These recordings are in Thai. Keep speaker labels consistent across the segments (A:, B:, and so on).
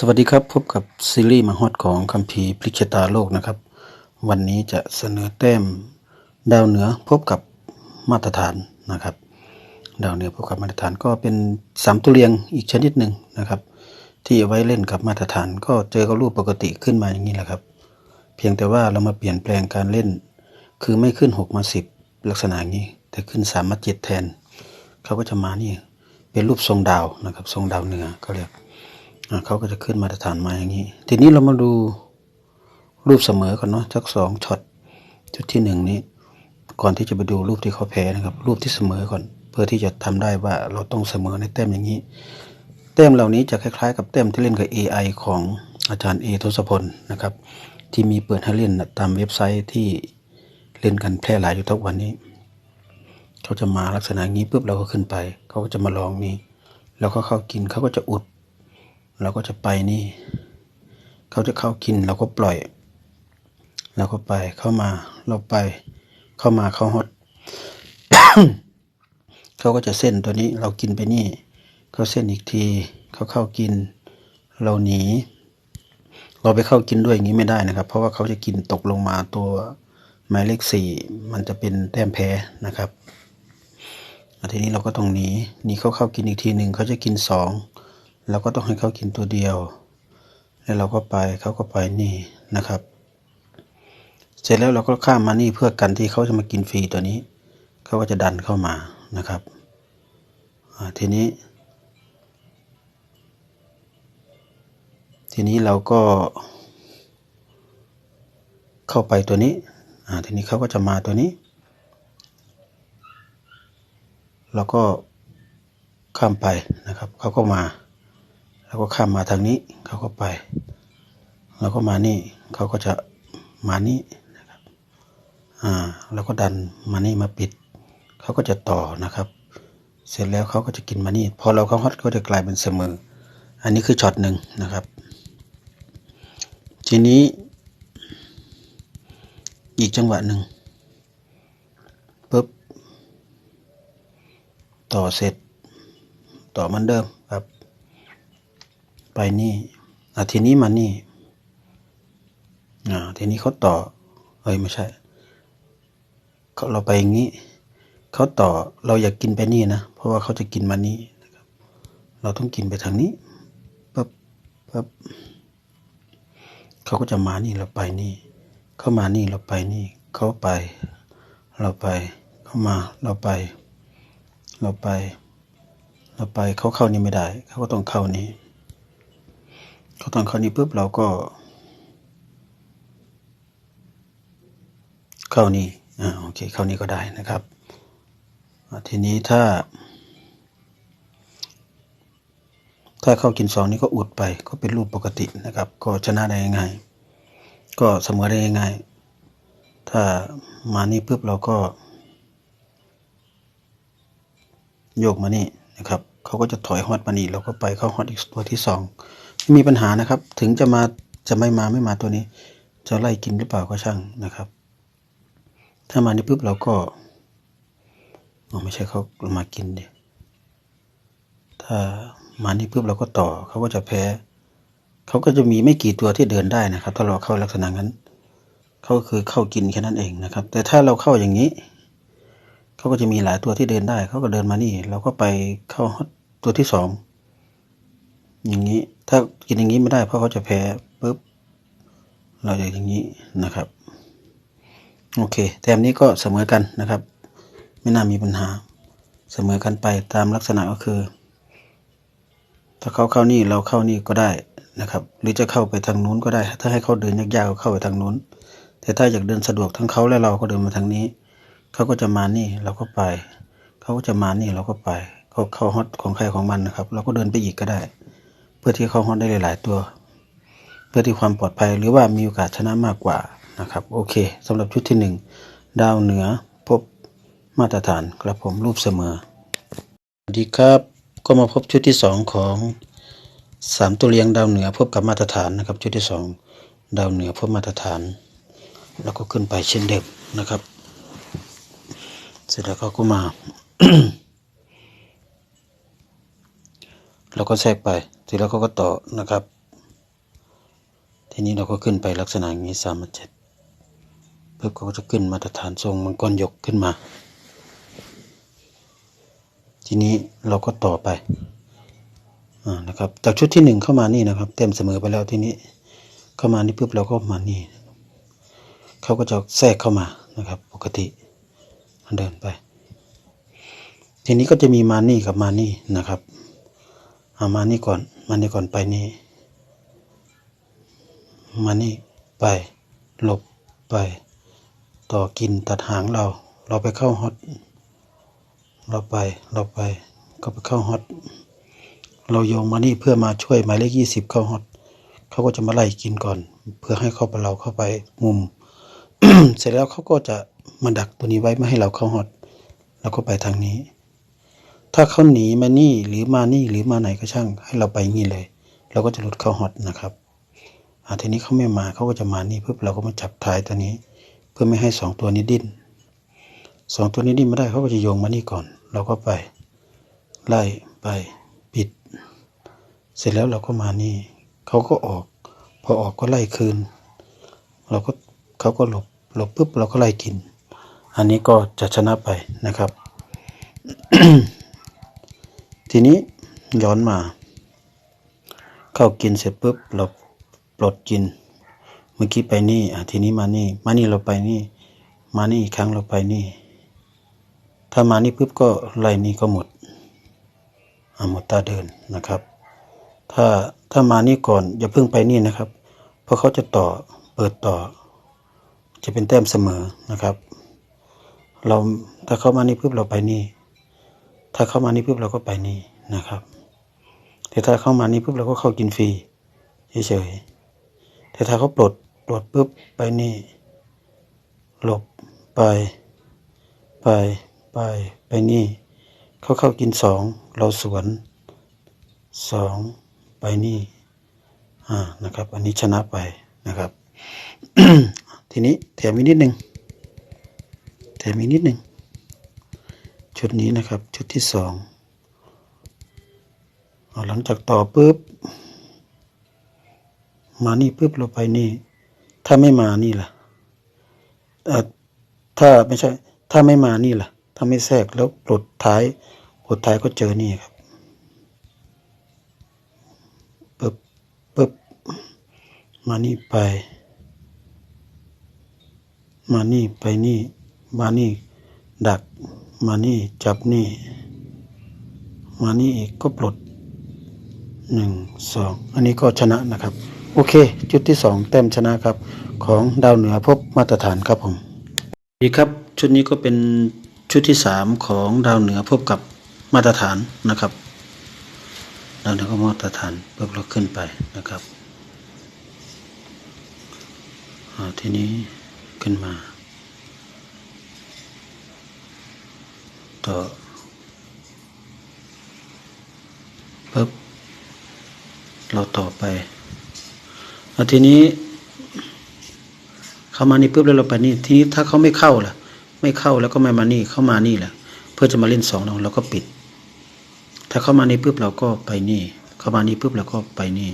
A: สวัสดีครับ พบกับซีรีส์มาฮอดของคัมภีร์พลิกชะตาโลกนะครับ วันนี้จะเสนอแต้มดาวเหนือพบกับมาตรฐานนะครับ ดาวเหนือพบกับมาตรฐานก็เป็นสามตัวเรียงอีกชนิดหนึ่งนะครับ ที่เอาไว้เล่นกับมาตรฐาน ก็เจอกับรูปปกติขึ้นมาอย่างนี้แหละครับ เพียงแต่ว่าเรามาเปลี่ยนแปลงการเล่น คือไม่ขึ้นหกมาสิบลักษณะนี้ แต่ขึ้นสามมาเจ็ดแทน เขาก็จะมานี่เป็นรูปทรงดาวนะครับ ทรงดาวเหนือเขาเรียก เขาก็จะขึ้นมาตรฐานมาอย่างนี้ ทีนี้เรามาดูรูปเสมอก่อนเนาะสักสองช็อตจุดที่หนึ่งนี้ ก่อนที่จะไปดูรูปที่เขาแพ้นะครับ รูปที่เสมอก่อน เพื่อที่จะทำได้ว่าเราต้องเสมอในแต้มอย่างนี้ แต้มเหล่านี้จะคล้าย ๆ กับแต้มที่เล่นกับ AI ของอาจารย์เอทศพลนะครับ ที่มีเปิดให้เล่นตามเว็บไซต์ที่เล่นกันแพร่หลายอยู่ทุกวันนี้ เขาจะมาลักษณะนี้ปุ๊บเราก็ขึ้นไป เขาก็จะมาลองนี้ แล้วก็เข้ากินเขาก็จะอุด เราก็จะไปนี่ เขาจะเข้ากินเราก็ปล่อยเราก็ไปเข้ามาเราไปเข้ามาเข้าฮอตเขาก็จะเส้นตัวนี้เรากินไปนี่เขาเส้นอีกทีเขาเข้ากิน เราหนี เราไปเข้ากินด้วยอย่างนี้ไม่ได้นะครับ เพราะว่าเขาจะกินตกลงมาตัวหมายเลขสี่มันจะเป็นแต้มแพ้นะครับทีนี้เราก็ต้องหนีหนีเขาเข้ากินอีกทีหนึ่งเขาจะกินสอง เราก็ต้องให้เขากินตัวเดียว แล้วเราก็ไปเขาก็ไปนี่นะครับ เสร็จแล้วเราก็ข้ามมานี่เพื่อกันที่เขาจะมากินฟรีตัวนี้เขาก็จะดันเข้ามานะครับอ่าทีนี้ ทีนี้เราก็ เข้าไปตัวนี้อ่าทีนี้เขาก็จะมาตัวนี้เราก็ข้ามไปนะครับเขาก็มา แล้วก็ข้ามมาทางนี้เขาก็ไปแล้วก็มานี่เขาก็จะมานี่นะครับอ่าแล้วก็ดันมานี่มาปิด เขาก็จะต่อนะครับ เสร็จแล้วเขาก็จะกินมานี่พอเราเข้าฮอตก็จะกลายเป็นเสมอ อันนี้คือช็อตหนึ่งนะครับ ทีนี้ อีกจังหวะหนึ่งปุ๊บต่อเสร็จต่อเหมันเดิม ไปนี่อะทีนี้มานี่อ่าทีนี้เขาต่อ เอ้ยไม่ใช่เขาเราไปอย่างนี้เขาต่อเราอยากกินไปนี่นะเพราะว่าเขาจะกินมานี่นะครับ เราต้องกินไปทางนี้ปั๊บปั๊บเขาก็จะมานี่เราไปนี่ เขามานี่เราไปนี่ เขาไป เราไป เขามาเราไป เราไป เราไปเขาเข้านี่ไม่ได้ เขาก็ต้องเข้านี้ เขาตองเข้านี้ปุ๊บเราก็ เข้านี่อ่าโอเคเข้านี่ก็ได้นะครับ ทีนี้ถ้า ถ้าเข้ากินสองนี้ก็อุดไปก็เป็นรูปปกตินะครับ ก็ชนะได้ง่ายก็เสมอได้ง่ายถ้ามานี่ปุ๊บเราก็ โยกมานี่นะครับเขาก็จะถอยฮอตมานี่เราก็ไปเข้าฮอตอีกตัวที่สอง ม่มีปัญหานะครับ ถึงจะมาจะไม่มาไม่มาตัวนี้ จะไล่กินหรือเปล่าก็ช่างนะครับ ถ้ามานี่ปุ๊บเราก็ไม่ใช่เขาเรามากินเดิถ้ามานี่ปุ๊บเราก็ต่อเขาก็จะแพ้เขาก็จะมีไม่กี่ตัวที่เดินได้นะครับ ถ้าเราเข้าลักษณะนั้นเขาคือเข้ากินแค่นั้นเองนะครับ แต่ถ้าเราเข้าอย่างนี้เขาก็จะมีหลายตัวที่เดินได้เขาก็เดินมานี่ เราก็ไปเข้าตัวที่สอง อย่างนี้ ถ้ากินอย่างนี้ไม่ได้เพราะเขาจะแพ้ปุ๊บ เราจะอย่างนี้นะครับ โอเค แต้มนี้ก็เสมอกันนะครับ ไม่น่ามีปัญหา เสมอกันไปตามลักษณะก็คือ ถ้าเขาเข้านี่เราเข้านี่ก็ได้นะครับ หรือจะเข้าไปทางนู้นก็ได้ ถ้าให้เขาเดินยากๆก็เข้าไปทางนู้น แต่ถ้าอยากเดินสะดวกทั้งเขาและเราก็เดินมาทางนี้ เขาก็จะมานี่เราก็ไป เขาก็จะมานี่เราก็ไปเขาเข้าฮอตของใครของมันนะครับ เราก็เดินไปอีกก็ได้ พื่อที่เข้าฮอตได้หลาย ๆ ตัว เพื่อที่ความปลอดภัยหรือว่ามีโอกาสชนะมากกว่านะครับโอเคสำหรับชุดที่หนึ่งดาวเหนือพบมาตรฐานกระผมรูปเสมอสวัสดีครับก็มาพบชุดที่สองของสามตัวเรียงดาวเหนือพบกับมาตรฐานนะครับชุดที่สองดาวเหนือพบมาตรฐาน แล้วก็ขึ้นไปเช่นเดิมนะครับ เสร็จแล้วเขาก็มา เราก็แทรกไปเสร็จแล้วเขาก็ต่อนะครับ ทีนี้เราก็ขึ้นไปลักษณะอย่างนี้สามเจ็ดเพิ่มก็จะขึ้นมาตรฐานทรงมังกรยกขึ้นมา ทีนี้เราก็ต่อไปอ่านะครับจากชุดที่หนึ่งเข้ามานี่นะครับ เต็มเสมอไปแล้วทีนี้เข้ามานี่ปุ๊บเราก็มานี่เขาก็จะแทรกเข้ามานะครับ ปกติเดินไป ทีนี้ก็จะมีมานี่กับมานี่นะครับ เอามานี่ก่อน มานี่ก่อนไปนี่ มานี่ไป หลบไป ต่อกินตัดหางเรา เราไปเข้าฮอต เราไป เราไป ก็ไปเข้าฮอต เราโยงมานี่เพื่อมาช่วยหมายเลขยี่สิบเข้าฮอต เขาก็จะมาไล่กินก่อน เพื่อให้เข้าไปเราเข้าไปมุม เสร็จแล้วเขาก็จะมาดักตัวนี้ไว้ไม่ให้เราเข้าฮอตเราก็ไปทางนี้ ถ้าเขาหนีมานี่หรือมานี่หรือมาไหนก็ช่าง ให้เราไปนี่เลยเราก็จะหลุดเข้าฮอตนะครับอ่าทีนี้เขาไม่มาเขาก็จะมานี่เพื่อเราก็มาจับท้ายตัวนี้ เพื่อไม่ให้สองตัวนี้ดิ้นสองตัวนี้ดิ้นไม่ได้เขาก็จะโยงมานี่ก่อน เราก็ไป ไล่ไปปิด เสร็จแล้วเราก็มานี่เขาก็ออก พอออกก็ไล่คืน เราก็เขาก็หลบหลบปุ๊บเราก็ไล่กิน อันนี้ก็จะชนะไปนะครับ ทีนี้ย้อนมา เข้ากินเสร็จปุ๊บเราปลดกิน เมื่อกี้ไปนี่อะทีนี้มานี่ มานี่เราไปนี่ มานี่อีกครั้งเราไปนี่ ถ้ามานี่ปุ๊บก็ไล่นี่ก็หมดอะหมดตาเดินนะครับ ถ้าถ้ามานี่ก่อนอย่าเพิ่งไปนี่นะครับ เพราะเขาจะต่อเปิดต่อ จะเป็นแต้มเสมอนะครับ เราถ้าเข้ามานี่ปุ๊บเราไปนี่ ถ้าเข้ามานี่ปุ๊บเราก็ไปนี่นะครับ แต่ถ้าเข้ามานี่ปุ๊บเราก็เข้ากินฟรีเฉยๆแต่ถ้าเขาปลดปลดปุ๊บไปนี่ หลบไป ไปไปไปนี่ เขาเข้ากินสองเราสวนสองไปนี่อ่านะครับ อันนี้ชนะไปนะครับ ทีนี้แถมอีกนิดหนึ่งแถมอีกนิดหนึ่ง ชุดนี้นะครับชุดที่สองอหลังจากต่อปุ๊บมานี่ปุ๊บเราไปนี่ ถ้าไม่มานี่ล่ะเออถ้าไม่ใช่ ถ้าไม่มานี่ล่ะ ถ้าไม่แทรกแล้วปลดท้ายปลดท้ายก็เจอนี่ครับปึ๊บปึ๊บมานี่ไป มานี่ไปนี่ มานี่ดัก มานี่จับนี่ มานี่อีกก็ปลดหนึ่งสองอันนี้ก็ชนะนะครับ โอเค จุดที่สองแต้มชนะครับ ของดาวเหนือพบมาตรฐานครับผมดีครับ ชุดนี้ก็เป็นชุดที่สามของดาวเหนือพบกับมาตรฐานนะครับดาวเหนือก็มาตรฐานเพิ่มเราขึ้นไปนะครับอ่าทีนี้ขึ้นมา ต่อปึ๊บเราต่อไปแล้วทีนี้ เข้ามานี่ปุ๊บแล้วเราไปนี่ ทีนี้ถ้าเขาไม่เข้าล่ะ ไม่เข้าแล้วก็ไม่มานี่ เข้ามานี่แหละ เพื่อจะมาเล่นสองเราเราก็ปิด ถ้าเข้ามานี่ปุ๊บเราก็ไปนี่ เข้ามานี่ปุ๊บเราก็ไปนี่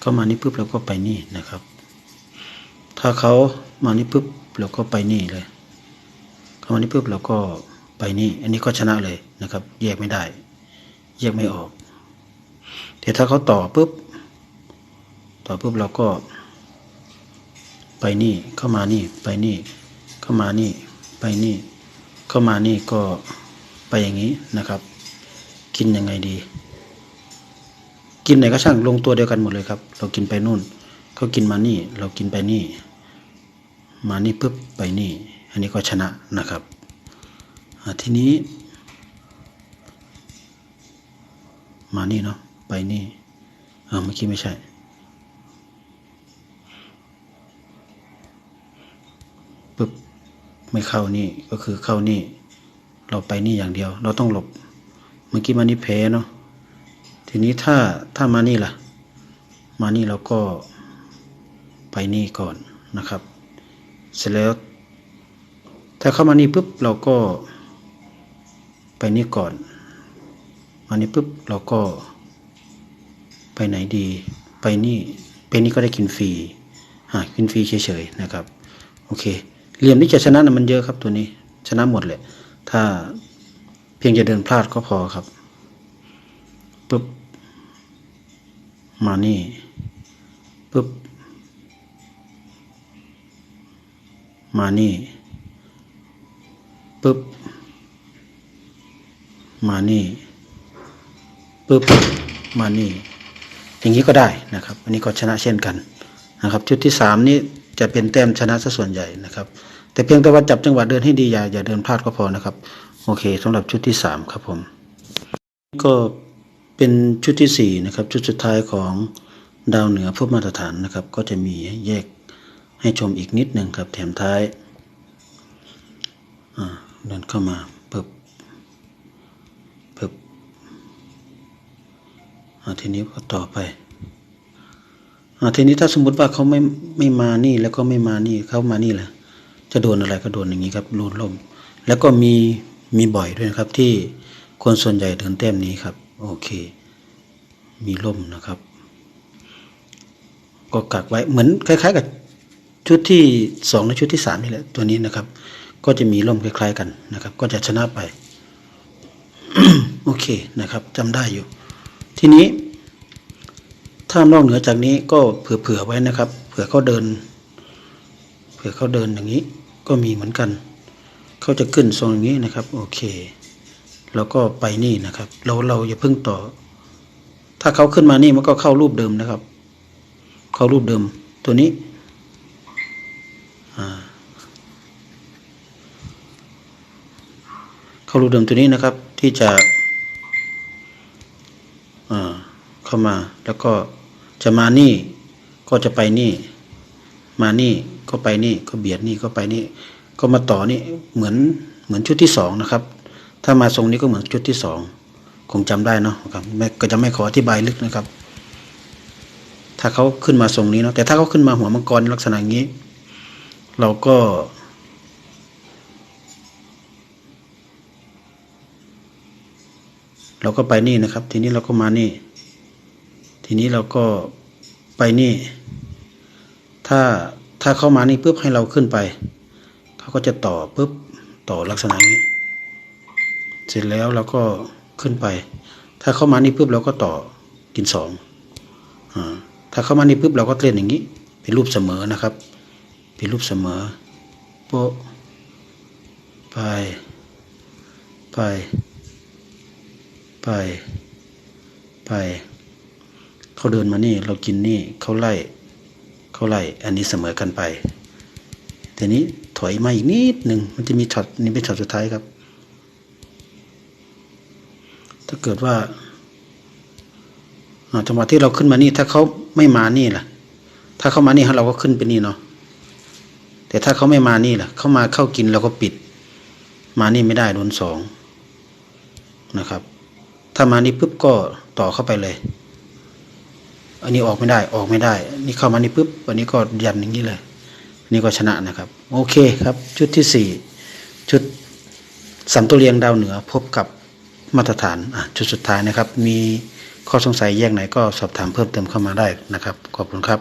A: เข้ามานี่ปุ๊บเราก็ไปนี่นะครับ ถ้าเขามานี่ปุ๊บเราก็ไปนี่เลย เข้ามานี่ปุ๊บเราก็ ไปนี่อันนี้ก็ชนะเลยนะครับ แยกไม่ได้ แยกไม่ออก แต่ถ้าเขาต่อปุ๊บ ต่อปุ๊บเราก็ ไปนี่เข้ามานี่ ไปนี่ เข้ามานี่ ไปนี่ เข้ามานี่ก็ไปอย่างนี้นะครับ กินยังไงดี กินไหนก็ช่างลงตัวเดียวกันหมดเลยครับ เรากินไปนู่นเขากินมานี่ เรากินไปนี่ มานี่ปุ๊บไปนี่ อันนี้ก็ชนะนะครับ ทีนี้ มานี่เนาะไปนี่เอ่าเมื่อกี้ไม่ใช่ปุ๊บ ไม่เข้านี่ก็คือเข้านี่ เราไปนี่อย่างเดียว เราต้องหลบ เมื่อกี้มานี่แพ้เนาะทีนี้ถ้าถ้ามานี่ล่ะ มานี่เราก็ไปนี่ก่อนนะครับ เสร็จแล้ว ถ้าเข้ามานี่ปุ๊บเราก็ ไปนี่ก่อนมานี่ปุ๊บเราก็ไปไหนดี ไปนี่ไปนี่ก็ได้กินฟรีหากินฟรีเฉยๆนะครับ โอเคเหลี่ยมที่จะชนะนะมันเยอะครับตัวนี้ ชนะหมดเลยถ้าเพียงจะเดินพลาดก็พอครับปุ๊บมานี่ปุ๊บมานี่ปุ๊บ มานี่ปุ๊บมานี่อย่างนี้ก็ได้นะครับ อันนี้ก็ชนะเช่นกันนะครับชุดที่สามนี้จะเป็นแต้มชนะซะส่วนใหญ่นะครับ แต่เพียงแต่ว่าจับจังหวะเดินให้ดีอย่าอย่าเดินพลาดก็พอนะครับ โอเคสำหรับชุดที่สามครับผม ก็เป็นชุดที่สี่นะครับ ชุดสุดท้ายของดาวเหนือพวกมาตรฐานนะครับ ก็จะมีแยกให้ชมอีกนิดหนึ่งครับแถมท้ายเดินเข้ามาเปิบเปิบอ่า ทีนี้ก็ต่อไปอทีนี้ถ้าสมมติว่าเขาไม่ไม่มานี่แล้วก็ไม่มานี่เขามานี่แหละจะโดนอะไรก็โดนอย่างนี้ครับโดนลมแล้วก็มีมีบ่อยด้วยนะครับ ที่คนส่วนใหญ่เดินแต้มนี้ครับ โอเค มีล่มนะครับ ก็กักไว้เหมือนคล้าย ๆ กับชุดที่สองและชุดที่สามนี่แหละตัวนี้นะครับ ก็จะมีล่มคล้าย ๆ กันนะครับ ก็จะชนะไป โอเคนะครับจำได้อยู่ ทีนี้ ถ้านอกเหนือจากนี้ก็เผื่อๆไว้นะครับ เผื่อเขาเดิน เผื่อเขาเดินอย่างนี้ ก็มีเหมือนกัน เขาจะขึ้นทรงอย่างนี้นะครับ โอเค แล้วก็ไปนี่นะครับ เราเราอย่าเพิ่งต่อ ถ้าเขาขึ้นมานี่มันก็เข้ารูปเดิมนะครับ เข้ารูปเดิม ตัวนี้ อ่าเข้ารูปเดิมตัวนี้นะครับ ที่จะอ่า เข้ามา แล้วก็จะมานี่ก็จะไปนี่ มานี่ก็ไปนี่ก็เบียดนี่ก็ไปนี่ ก็มาต่อนี่เหมือนเหมือนชุดที่สองนะครับ ถ้ามาทรงนี้ก็เหมือนชุดที่สองคงจำได้เนาะครับไม่ก็จะไม่ขออธิบายลึกนะครับ ถ้าเขาขึ้นมาทรงนี้เนาะแต่ถ้าเขาขึ้นมาหัวมังกรลักษณะงนี้ เราก็เราก็ไปนี่นะครับ ทีนี้เราก็มานี่ ทีนี้เราก็ไปนี่ ถ้าถ้าเข้ามานี่ปุ๊บให้เราขึ้นไป เขาก็จะต่อปุ๊บต่อลักษณะนี้ เสร็จแล้วเราก็ขึ้นไป ถ้าเข้ามานี่ปุ๊บเราก็ต่อกินสองอ่าถ้าเข้ามานี่ปุ๊บเราก็เล่นอย่างนี้ เป็นรูปเสมอนะครับ เป็นรูปเสมอโปะไป ไป ไป ไป เขาเดินมานี่ เรากินนี่เขาไล่เขาไล่ อันนี้เสมอกันไปทีนี้ถอยมาอีกนิดหนึ่งมันจะมีช็อตนี้เป็นช็อตสุดท้ายครับ ถ้าเกิดว่าอ่าจังหวะที่เราขึ้นมานี่ ถ้าเขาไม่มานี่ล่ะ ถ้าเขามานี่เราก็ขึ้นไปนี่เนาะแต่ถ้าเขาไม่มานี่ล่ะ เขามาเข้ากินเราก็ปิด มานี่ไม่ได้โดนสองนะครับ ถ้ามานี่ปุ๊บก็ต่อเข้าไปเลย อันนี้ออกไม่ได้ออกไม่ได้ นี่เข้ามานี่ปุ๊บอันนี้ก็ยันอย่างนี้เลยนี่ก็ชนะนะครับ โอเคครับ ชุดที่สี่ชุดสันตุเรียงดาวเหนือพบกับมาตรฐานอะชุดสุดท้ายนะครับ มีข้อสงสัยแยกไหนก็สอบถามเพิ่มเติมเข้ามาได้นะครับ ขอบคุณครับ